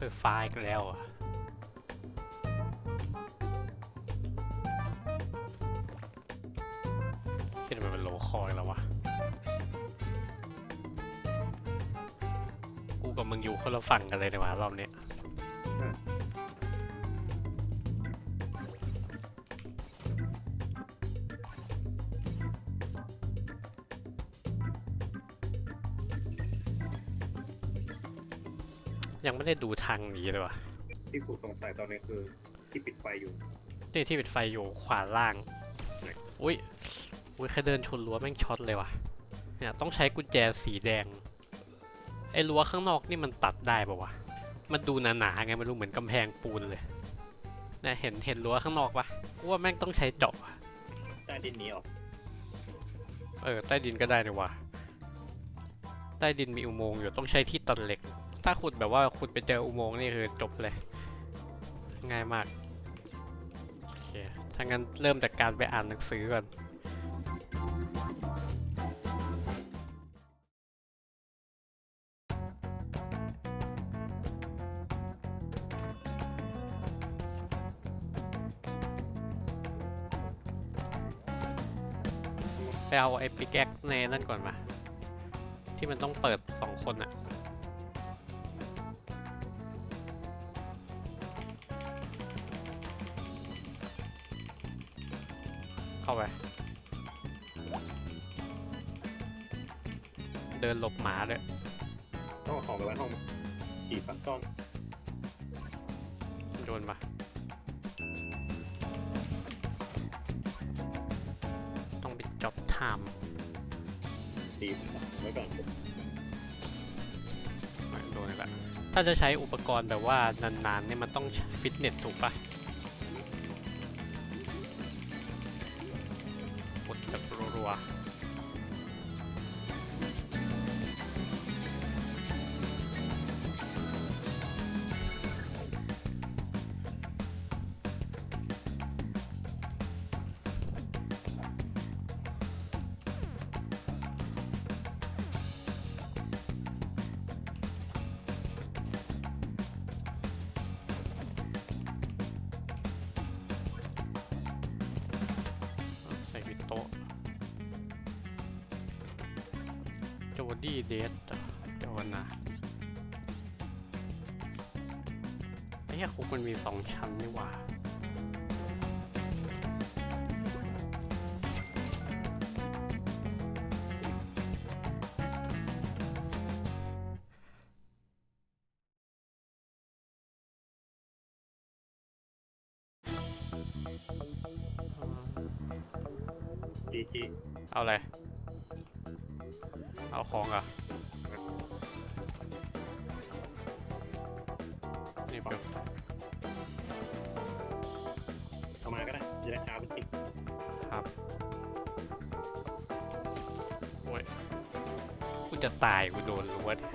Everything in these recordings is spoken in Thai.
รั้วไฟล์กันแล้วอะที่ทำไมมันโลคอยแล้ววะ กูกับมึงอยู่คนละฝั่งกันเลยในว่ารอบเนี้ ยยังไม่ได้ดูทางหนีเลยวะที่กูสงสัยตอนนี้คือ ที่ปิดไฟอยู่นี่ที่ปิดไฟอยู่ขวาล่าง อุ้ย อุ้ยแค่เดินชนรั้วแม่งช็อตเลยว่ะ เนี่ยต้องใช้กุญแจสีแดง ไอ้รั้วข้างนอกนี่มันตัดได้ปะวะ มันดูหนาๆไงไม่รู้เหมือนกำแพงปูนเลยเนี่ยเห็นเห็นรั้วข้างนอกปะกูว่าแม่งต้องใช้เจาะอะใต้ดินหนี้ออกเออใต้ดินก็ได้นี่วะใต้ดินมีอุโมงค์อยู่ต้องใช้ที่ตัดเหล็ก ถ้าขุดแบบว่าขุดไปเจออุโมงค์นี่คือจบเลย ง่ายมาก โอเค ถ้างั้นเริ่มจากการไปอ่านหนังสือก่อนไปเอาไอ้ปิกแอคในนั่นก่อนมา ที่มันต้องเปิดสองคนอะ เข้าไป เดินหลบหมาด้วยต้องเอาของไปไว้ห้องขี่ฝักซ่อนโดนมา ต้องปิดจ็อบไทม์ตีไว้ก่อนโดนอีกแล้วถ้าจะใช้อุปกรณ์แบบว่านานๆเนี่ยมันต้องฟิตเนสถูกปะ ดี้เดสเดี๋ยวก่อนนะไอ้เหี้ยคุกมันมีสองชั้นนี่หว่าจีจีเอาอะไร เอาของเหรอะนี่เปียวเข้ามาก็ได้จะได้ช้าเป็นติดครับโอ้ยกูจะตายกูโดนรั้วเนี่ย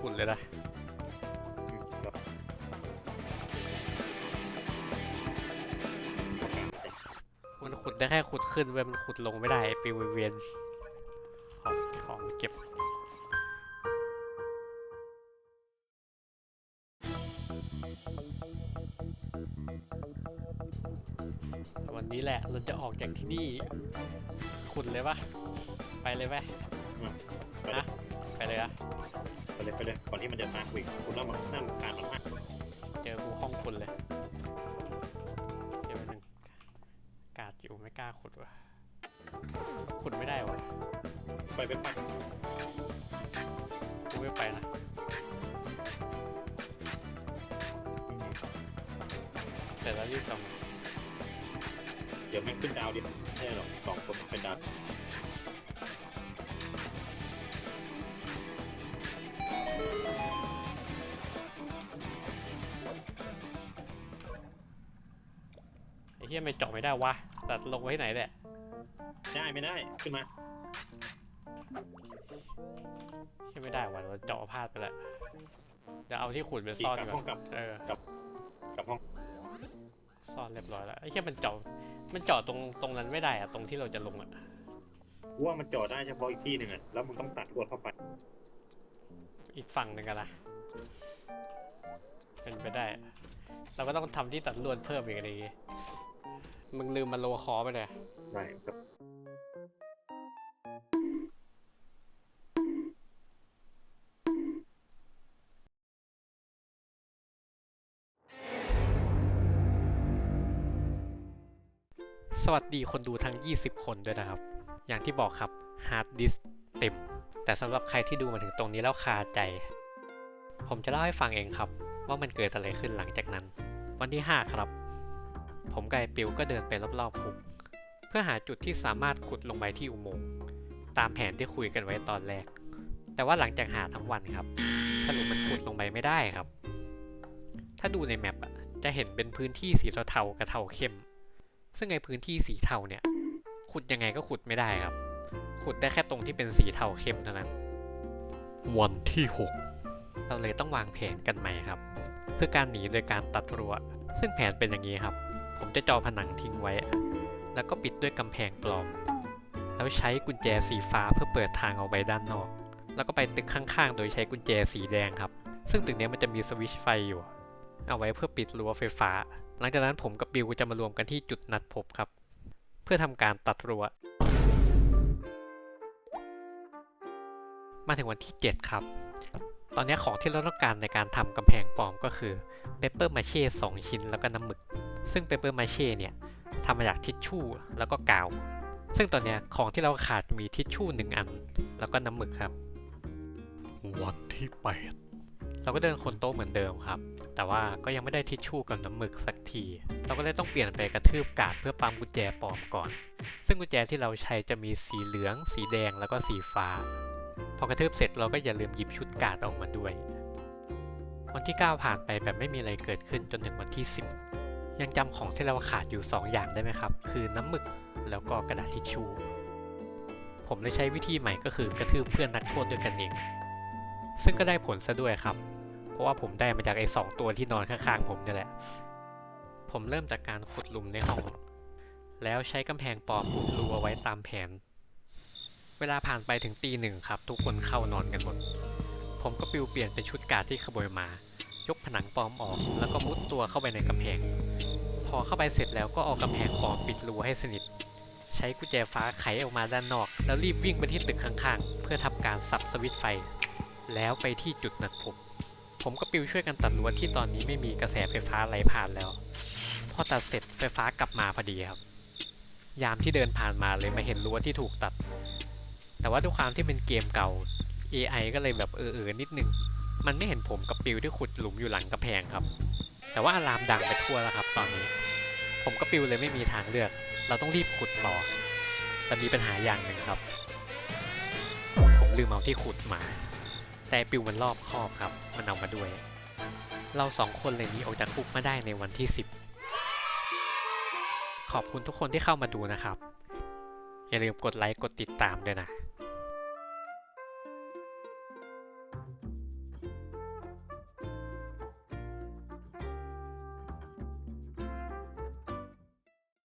คุณเลยนะมันขุดได้แค่ขุดขึ้นเว้ยมันขุดลงไม่ได้ไอ้ปิวเวียน ของของเก็บ วันนี้แหละเราจะออกจากที่นี่ ขุดเลยปะไปเลยไหมไปเลยไปเลยอะไปเลยไปเลยก่อนที่มันจะตามกูอีกคุณต้องมานั่งคานมันมากเจอกูห้องขุดเลยเดี๋ยวแป๊บนึงกาดอยู่ไม่กล้าขุดวะขุดไม่ได้วะ ไปไปไปกูไม่ไปนะเสร็จแล้วรีบกลับมาเดี๋ยวแม่งขึ้นดาวดิไม่ใช่หรอกสองคนเป็นดาวไอ้เหี้ยไม่เจาะไม่ได้วะตัดลงไว้ไหนเนี่ยได้ไม่ได้ ขึ้นมา เหี้ยไม่ได้วะเราเจาะพลาดไปแล้วจะเอาที่ขุดไปขี่ซ่อนกลับก่ห้ออนงกลับเออกลับห้องซ่อนเรียบร้อยแล้วไอ้เหี้ยมันเจาะมันเจาะตรงตรงนั้นไม่ได้อะตรงที่เราจะลงอะกูว่ามันจอดได้เฉพาะอีกที่หนึ่งอะแล้วมึงต้องตัดลวดเข้าไป อีกฝั่งหนึ่งกันนะเป็นไปได้ เราก็ต้องทำที่ตัดลวดเพิ่มอีกอะไรอย่างงี้มึงลืมมาโลคอไปเลยไม่ครับ สวัสดีคนดูทั้ง 20 คนด้วยนะครับ อย่างที่บอกครับฮาร์ดดิสเต็ม แต่สำหรับใครที่ดูมาถึงตรงนี้แล้วคาใจ ผมจะเล่าให้ฟังเองครับ ว่ามันเกิดอะไรขึ้นหลังจากนั้น วันที่ 5 ครับ ผมกับปิวก็เดินไปรอบๆคุกเพื่อหาจุดที่สามารถขุดลงไปที่อุโมงค์ตามแผนที่คุยกันไว้ตอนแรก แต่ว่าหลังจากหาทั้งวันครับสรุปมันขุดลงไปไม่ได้ครับ ถ้าดูในแมปอะจะเห็นเป็นพื้นที่สีเทาๆกับเทาเข้ม ซึ่งไอ้พื้นที่สีเทาเนี่ย ขุดยังไงก็ขุดไม่ได้ครับ ขุดได้แค่ตรงที่เป็นสีเทาเข้มเท่านั้น วันที่ 6 เราเลยต้องวางแผนกันใหม่ครับ เพื่อการหนีโดยการตัดรั้ว ซึ่งแผนเป็นอย่างนี้ครับ ผมจะเจอผนังทิ้งไว้ แล้วก็ปิดด้วยกำแพงปลอม แล้วใช้กุญแจสีฟ้าเพื่อเปิดทางออกไปด้านนอก แล้วก็ไปตึกข้างๆ โดยใช้กุญแจสีแดงครับ ซึ่งตึกเนี้ยมันจะมีสวิตช์ไฟอยู่ เอาไว้เพื่อปิดรั้วไฟฟ้า หลังจากนั้นผมกับบิวจะมารวมกันที่จุดนัดพบครับ เพื่อทำการตัดรั้ว มาถึงวันที่ 7 ครับ ตอนนี้ของที่เราต้องการในการทำกำแพงปลอมก็คือเปเปอร์มาเช่2ชิ้นแล้วก็น้ำหมึก ซึ่งเปเปอร์มาเช่เนี่ยทำมาจากทิชชู่แล้วก็กาว ซึ่งตอนนี้ของที่เราขาดมีทิชชู่หนึ่งอัน แล้วก็น้ำหมึกครับ วันที่ 8 เราก็เดินคนโต๊ะเหมือนเดิมครับ แต่ว่าก็ยังไม่ได้ทิชชู่กับน้ำหมึกสักที เราก็เลยต้องเปลี่ยนไปกระทืบกาดเพื่อปั๊มกุญแจปลอมก่อน ซึ่งกุญแจที่เราใช้จะมีสีเหลือง สีแดงแล้วก็สีฟ้า พอกระทืบเสร็จเราก็อย่าลืมหยิบชุดกาดออกมาด้วย วันที่ 9 ผ่านไปแบบไม่มีอะไรเกิดขึ้นจนถึงวันที่ 10 ยังจำของที่เราขาดอยู่ 2 อย่างได้ไหมครับ คือน้ำหมึกแล้วก็กระดาษทิชชู่ผมเลยใช้วิธีใหม่ก็คือกระทืบเพื่อนนักโทษด้วยกันเอง ซึ่งก็ได้ผลซะด้วยครับ เพราะว่าผมได้มาจากไอ้สองตัวที่นอนข้างๆผมนี่แหละ ผมเริ่มจากการขุดหลุมในห้อง แล้วใช้กำแพงปลอมอุดรูเอาไว้ตามแผน เวลาผ่านไปถึงตีหนึ่งครับ ทุกคนเข้านอนกันหมด ผมก็ปิวเปลี่ยนเป็นชุดกาดที่ขโมยมา ยกผนังปลอมออก แล้วก็มุดตัวเข้าไปในกำแพง พอเข้าไปเสร็จแล้วก็เอากำแพงปลอมปิดรูให้สนิทใช้กุญแจฟ้าไขออกมาด้านนอก แล้วรีบวิ่งไปที่ตึกข้างๆ เพื่อทำการสับสวิตไฟ แล้วไปที่จุดนัดพบ ผมกับปิวช่วยกันตัดรั้วที่ตอนนี้ไม่มีกระแสไฟฟ้าไหลผ่านแล้ว พอตัดเสร็จไฟฟ้ากลับมาพอดีครับ ยามที่เดินผ่านมาเลยมาเห็นรั้วที่ถูกตัด แต่ว่าด้วยความที่เป็นเกมเก่า AI ก็เลยแบบเออเออๆนิดนึง มันไม่เห็นผมกับปิวที่ขุดหลุมอยู่หลังกระแพงครับ แต่ว่าอารามดังไปทั่วแล้วครับ ตอนนี้ ผมกับปิวเลยไม่มีทางเลือก เราต้องรีบขุดต่อ แต่มีปัญหาอย่างหนึ่งครับ ผมลืมเอาที่ขุดมา แต่ปิวมันรอบคอบครับ มันเอามาด้วย เราสองคนเลยหนีออกจากคุกมาได้ในวันที่ 10 ขอบคุณทุกคนที่เข้ามาดูนะครับ อย่าลืมกดไลค์กดติดตามด้วยนะ